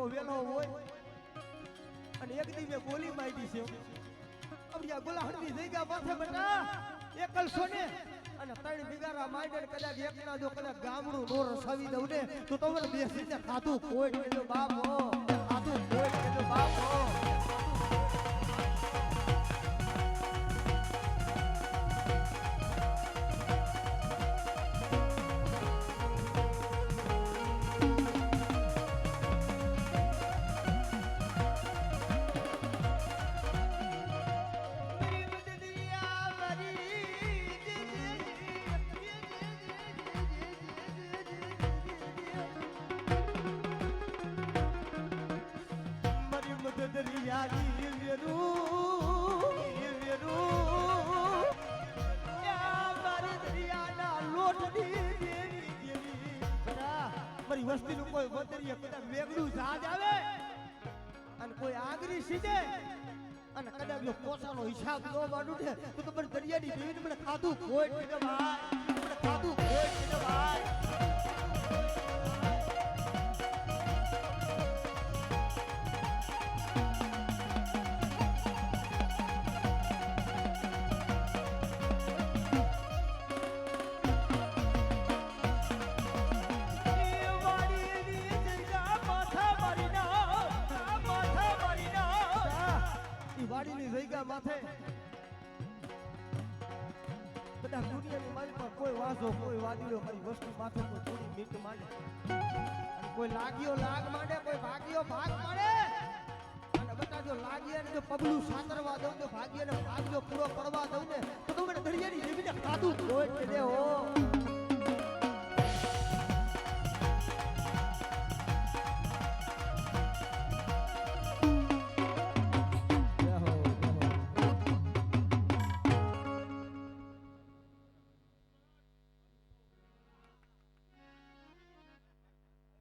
મોટો વેલો હોય. અને એક દી મેં ગોલી મારી છે. અબડિયા ગોલાહણની જગ્યા માથે બેટા એકલ સોને અને ત્રણ બિગારા માઈડર કદાચ એકના જો કદાચ ગામડું નો રસાવી દઉં ને, તો તમને બેસીને ખાતું કોઈ બાપ, હો. વસ્તીનું કોઈ વતરીએ કદાચ વેગડું જહાજ આવે અને કોઈ આગરી સીધે અને કદાચ જો પોસાનો હિસાબ ન માંડું ને તો તમારે દરિયાની દેવીને મને ખાધું કીધું ભાઈ ખાધું કોઈ ભાઈ. વાડીની જગ્યા માથે. બધા દુનિયાની મારી પર કોઈ વાંધો, કોઈ વાદીઓ, મારી વસ્તુ માથે કોઈ થોડી મીટ માંડે. કોઈ લાગ્યો લાગ માંડે, કોઈ ભાગ્યો ભાગ માંડે. અને બધા જો લાગી ને જો પગલું સાતરવા દઉં તો ભાગ્યને ભાગ્યો પૂરો કરવા દઉં ને, તો તમે દરિયાની જેવીને ખાધું કોઈ દે હો